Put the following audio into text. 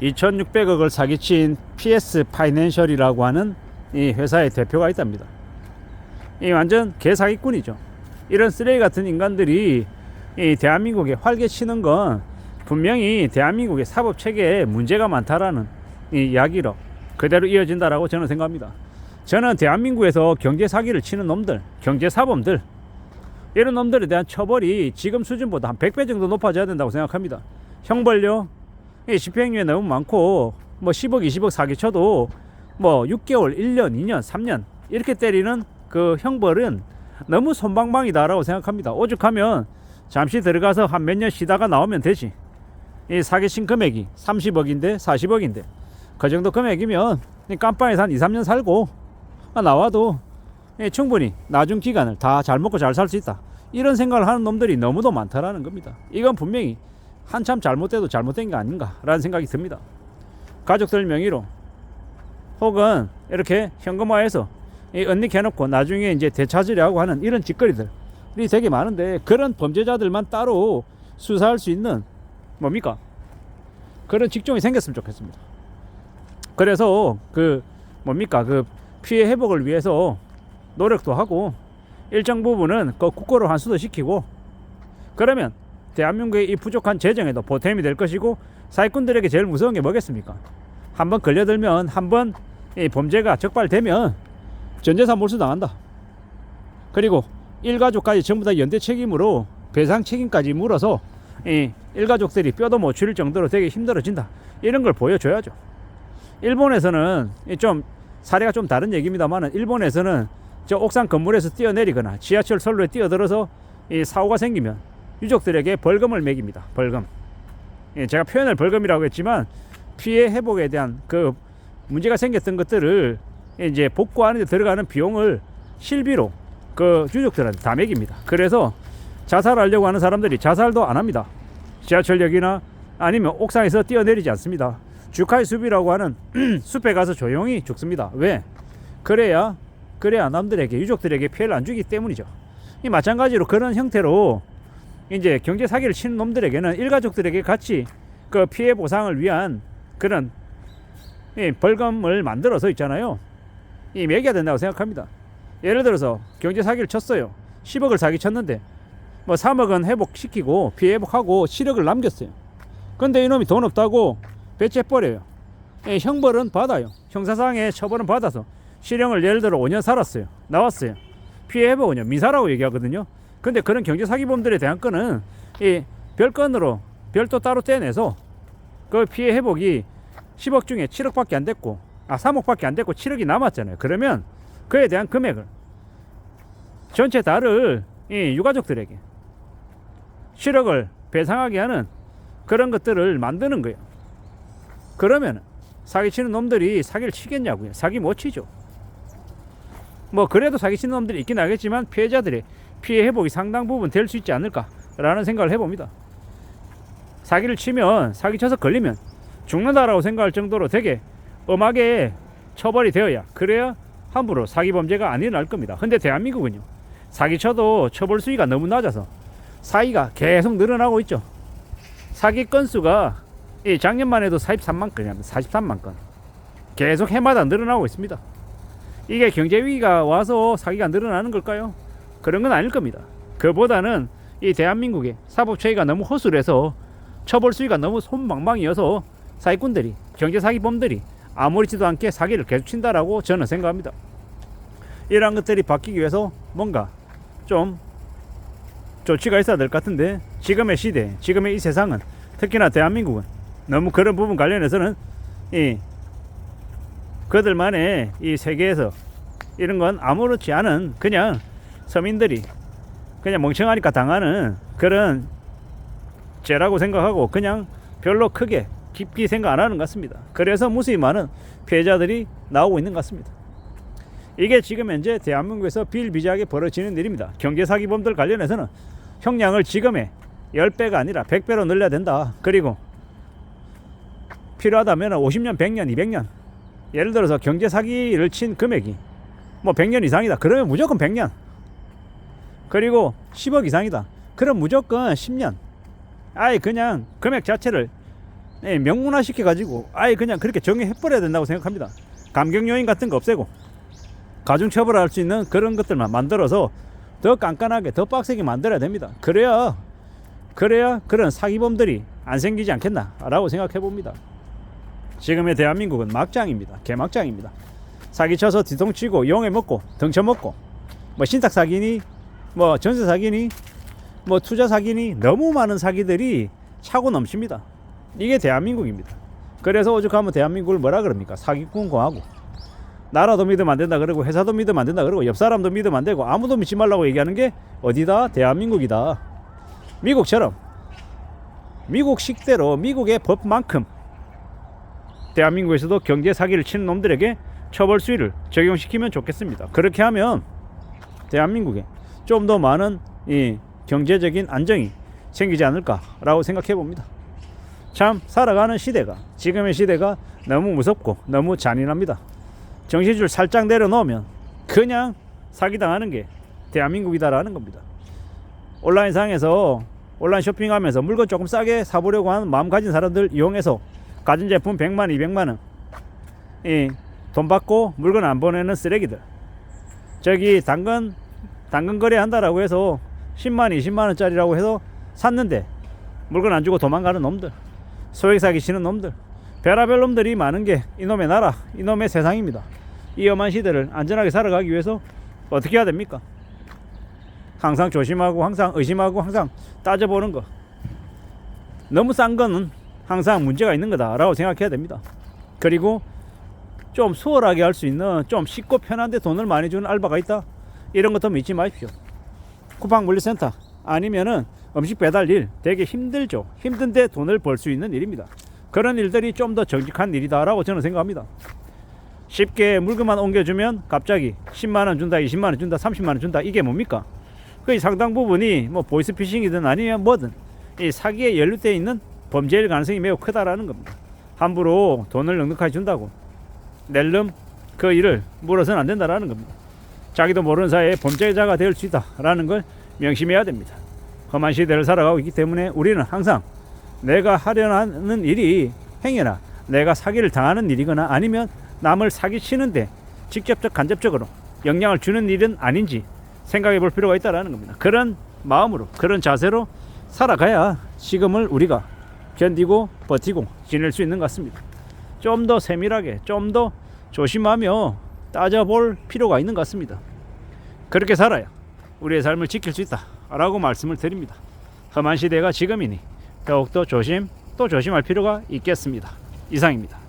2,600억을 사기친 PS 파이낸셜이라고 하는 이 회사의 대표가 있답니다. 이 완전 개사기꾼이죠. 이런 쓰레기 같은 인간들이 이 대한민국에 활개 치는 건 분명히 대한민국의 사법 체계에 문제가 많다라는 이 이야기로 그대로 이어진다라고 저는 생각합니다. 저는 대한민국에서 경제 사기를 치는 놈들, 경제 사범들 이런 놈들에 대한 처벌이 지금 수준보다 한 100배 정도 높아져야 된다고 생각합니다. 형벌료 이 집행유예 너무 많고 뭐 10억, 20억 사기 쳐도 뭐 6개월, 1년, 2년, 3년 이렇게 때리는 그 형벌은 너무 손방망이다라고 생각합니다. 오죽하면 잠시 들어가서 한 몇 년 쉬다가 나오면 되지. 이 사기친 금액이 30억인데 40억인데 그 정도 금액이면 이 깜빵에서 한 2, 3년 살고 나와도 예, 충분히 나중 기간을 다 잘 먹고 잘 살 수 있다. 이런 생각을 하는 놈들이 너무도 많다라는 겁니다. 이건 분명히 한참 잘못돼도 잘못된 게 아닌가라는 생각이 듭니다. 가족들 명의로 혹은 이렇게 현금화해서 이 은닉해놓고 나중에 이제 되찾으려고 하는 이런 짓거리들이 되게 많은데 그런 범죄자들만 따로 수사할 수 있는 뭡니까? 그런 직종이 생겼으면 좋겠습니다. 그래서 그 뭡니까? 그 피해 회복을 위해서 노력도 하고 일정 부분은 그 국고로 환수도 시키고 그러면 대한민국의 이 부족한 재정에도 보탬이 될 것이고 사기꾼들에게 제일 무서운 게 뭐겠습니까? 한번 걸려들면 한번 이 범죄가 적발되면 전재산 몰수 당한다. 그리고 일가족까지 전부 다 연대 책임으로 배상 책임까지 물어서 이 일가족들이 뼈도 못 추릴 정도로 되게 힘들어진다. 이런 걸 보여줘야죠. 일본에서는 이좀 사례가 좀 다른 얘기입니다만은 일본에서는 저 옥상 건물에서 뛰어내리거나 지하철 선로에 뛰어들어서 이 사고가 생기면 유족들에게 벌금을 매깁니다. 벌금. 예, 제가 표현을 벌금이라고 했지만 피해 회복에 대한 그 문제가 생겼던 것들을 이제 복구하는 데 들어가는 비용을 실비로 그 유족들한테 다 매깁니다. 그래서 자살하려고 하는 사람들이 자살도 안 합니다. 지하철역이나 아니면 옥상에서 뛰어내리지 않습니다. 주카이 숲이라고 하는 숲에 가서 조용히 죽습니다. 왜? 그래야 그래야 남들에게 유족들에게 피해를 안 주기 때문이죠. 이 마찬가지로 그런 형태로 이제 경제 사기를 치는 놈들에게는 일가족들에게 같이 그 피해 보상을 위한 그런 이 벌금을 만들어서 있잖아요. 이 매겨야 된다고 생각합니다. 예를 들어서 경제 사기를 쳤어요. 10억을 사기 쳤는데 뭐 3억은 회복시키고 피해 회복하고 7억을 남겼어요. 근데 이놈이 돈 없다고 배째 버려요. 예, 형벌은 받아요. 형사상의 처벌은 받아서 실형을 예를 들어 5년 살았어요. 나왔어요. 피해 회복은요 미사라고 얘기하거든요. 근데 그런 경제 사기범들에 대한 건은 이 별건으로 별도 따로 떼내서 그 피해 회복이 10억 중에 7억밖에 안 됐고 아 3억밖에 안 됐고 7억이 남았잖아요. 그러면 그에 대한 금액을 전체 다를 이 유가족들에게 7억을 배상하게 하는 그런 것들을 만드는 거예요. 그러면 사기치는 놈들이 사기를 치겠냐고요. 사기 못 치죠. 뭐 그래도 사기치는 놈들이 있긴 하겠지만 피해자들의 피해 회복이 상당 부분 될 수 있지 않을까라는 생각을 해봅니다. 사기를 치면 사기쳐서 걸리면 죽는다라고 생각할 정도로 되게 엄하게 처벌이 되어야 그래야 함부로 사기 범죄가 안 일어날 겁니다. 근데 대한민국은요 사기쳐도 처벌 수위가 너무 낮아서 사기가 계속 늘어나고 있죠. 사기 건수가 이 작년만 해도 43만 건이랍니다. 43만 건. 계속 해마다 늘어나고 있습니다. 이게 경제 위기가 와서 사기가 늘어나는 걸까요? 그런 건 아닐 겁니다. 그보다는 이 대한민국의 사법 체계가 너무 허술해서 처벌 수위가 너무 손방망이어서 사기꾼들이 경제 사기범들이 아무렇지도 않게 사기를 계속 친다라고 저는 생각합니다. 이러한 것들이 바뀌기 위해서 뭔가 좀 조치가 있어야 될 것 같은데 지금의 시대, 지금의 이 세상은 특히나 대한민국은 너무 그런 부분 관련해서는 이 그들만의 이 세계에서 이런 건 아무렇지 않은 그냥 서민들이 그냥 멍청하니까 당하는 그런 죄라고 생각하고 그냥 별로 크게 깊이 생각 안 하는 것 같습니다. 그래서 무수히 많은 피해자들이 나오고 있는 것 같습니다. 이게 지금 현재 대한민국에서 비일비재하게 벌어지는 일입니다. 경제 사기범들 관련해서는 형량을 지금의 10배가 아니라 100배로 늘려야 된다. 그리고 필요하다면 50년, 100년, 200년. 예를 들어서 경제 사기를 친 금액이 뭐 100년 이상이다. 그러면 무조건 100년. 그리고 10억 이상이다. 그럼 무조건 10년. 아예 그냥 금액 자체를 예, 명문화 시켜가지고 아예 그냥 그렇게 정의해버려야 된다고 생각합니다. 감경 요인 같은 거 없애고 가중 처벌할 수 있는 그런 것들만 만들어서 더 깐깐하게 더 빡세게 만들어야 됩니다. 그래야 그래야 그런 사기범들이 안 생기지 않겠나라고 생각해 봅니다. 지금의 대한민국은 막장입니다. 개막장입니다. 사기쳐서 뒤통치고 용해 먹고 덩쳐 먹고 뭐 신탁 사기니 뭐 전세 사기니 뭐 투자 사기니 너무 많은 사기들이 차고 넘칩니다. 이게 대한민국입니다. 그래서 오죽하면 대한민국을 뭐라 그럽니까? 사기꾼 공화국. 나라도 믿으면 안 된다 그러고 회사도 믿으면 안 된다 그러고 옆 사람도 믿으면 안 되고 아무도 믿지 말라고 얘기하는 게 어디다? 대한민국이다. 미국처럼 미국식대로 미국의 법만큼 대한민국에서도 경제 사기를 치는 놈들에게 처벌 수위를 적용시키면 좋겠습니다. 그렇게 하면 대한민국에 좀 더 많은 이 경제적인 안정이 생기지 않을까라고 생각해 봅니다. 참 살아가는 시대가 지금의 시대가 너무 무섭고 너무 잔인합니다. 정신줄 살짝 내려놓으면 그냥 사기당하는 게 대한민국이다라는 겁니다. 온라인상에서 온라인 쇼핑하면서 물건 조금 싸게 사보려고 하는 마음 가진 사람들 이용해서 가전 제품 100만, 200만 원, 이돈 받고 물건 안 보내는 쓰레기들. 저기 당근 당근 거래한다라고 해서 10만, 20만 원짜리라고 해서 샀는데 물건 안 주고 도망가는 놈들, 소액 사기 치는 놈들, 별하별 놈들이 많은 게 이놈의 나라, 이놈의 세상입니다. 이 험한 시대를 안전하게 살아가기 위해서 어떻게 해야 됩니까? 항상 조심하고 항상 의심하고 항상 따져보는 거. 너무 싼 거는 항상 문제가 있는 거다라고 생각해야 됩니다. 그리고 좀 수월하게 할 수 있는 좀 쉽고 편한데 돈을 많이 주는 알바가 있다. 이런 것도 믿지 마십시오. 쿠팡 물류센터 아니면은 음식 배달 일 되게 힘들죠. 힘든데 돈을 벌 수 있는 일입니다. 그런 일들이 좀 더 정직한 일이다라고 저는 생각합니다. 쉽게 물건만 옮겨주면 갑자기 10만 원 준다, 20만 원 준다, 30만 원 준다 이게 뭡니까? 그 상당 부분이 뭐 보이스피싱이든 아니면 뭐든 이 사기에 연루되어 있는 범죄일 가능성이 매우 크다라는 겁니다. 함부로 돈을 넉넉하게 준다고 낼름 그 일을 물어서는 안 된다라는 겁니다. 자기도 모르는 사이에 범죄자가 될 수 있다라는 걸 명심해야 됩니다. 험한 시대를 살아가고 있기 때문에 우리는 항상 내가 하려는 일이 행여나 내가 사기를 당하는 일이거나 아니면 남을 사기치는데 직접적 간접적으로 영향을 주는 일은 아닌지 생각해 볼 필요가 있다라는 겁니다. 그런 마음으로 그런 자세로 살아가야 지금을 우리가 견디고 버티고 지낼 수 있는 것 같습니다. 좀 더 세밀하게 좀 더 조심하며 따져볼 필요가 있는 것 같습니다. 그렇게 살아야 우리의 삶을 지킬 수 있다라고 말씀을 드립니다. 험한 시대가 지금이니 더욱더 조심 또 조심할 필요가 있겠습니다. 이상입니다.